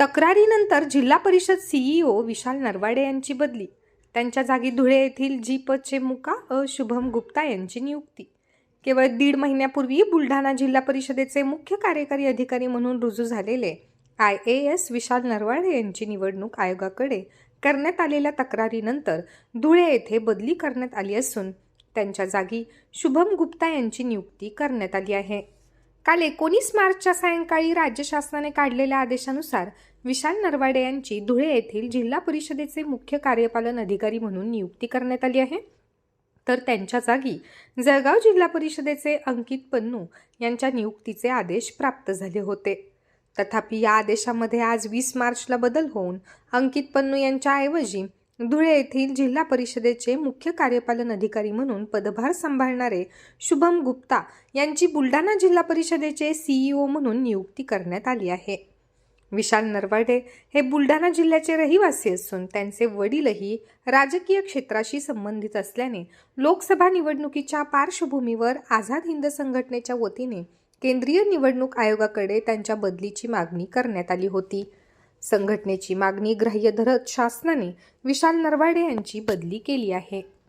तक्रारीनंतर जिल्हा परिषद सीईओ विशाल नरवाडे यांची बदली. त्यांच्या जागी धुळे येथील जी पचे मुका अ शुभम गुप्ता यांची नियुक्ती. केवळ दीड महिन्यापूर्वी बुलढाणा जिल्हा परिषदेचे मुख्य कार्यकारी अधिकारी म्हणून रुजू झालेले I A S Vishal Narwade यांची निवडणूक आयोगाकडे करण्यात आलेल्या तक्रारीनंतर धुळे येथे बदली करण्यात आली असून त्यांच्या जागी शुभम गुप्ता यांची नियुक्ती करण्यात आली आहे. काल एकोणीस मार्चच्या सायंकाळी राज्य शासनाने काढलेल्या आदेशानुसार विशाल नरवाडे यांची धुळे येथील जिल्हा परिषदेचे मुख्य कार्यपालन अधिकारी म्हणून नियुक्ती करण्यात आली आहे. तर त्यांच्या जागी जळगाव जिल्हा परिषदेचे अंकित पन्नू यांच्या नियुक्तीचे आदेश प्राप्त झाले होते. तथापि या आदेशामध्ये आज वीस मार्चला बदल होऊन अंकित पन्नू यांच्याऐवजी धुळे येथील जिल्हा परिषदेचे मुख्य कार्यपालन अधिकारी म्हणून पदभार सांभाळणारे शुभम गुप्ता यांची बुलढाणा जिल्हा परिषदेचे सीईओ म्हणून नियुक्ती करण्यात आली आहे. विशाल नरवाडे हे बुलढाणा जिल्ह्याचे रहिवासी असून त्यांचे वडीलही राजकीय क्षेत्राशी संबंधित असल्याने लोकसभा निवडणुकीच्या पार्श्वभूमीवर आझाद हिंद संघटनेच्या वतीने केंद्रीय निवडणूक आयोगाकडे त्यांच्या बदलीची मागणी करण्यात आली होती. संघटनेची मागणी ग्राह्य धरत शासनाने विशाल नरवाडे यांची बदली केली आहे.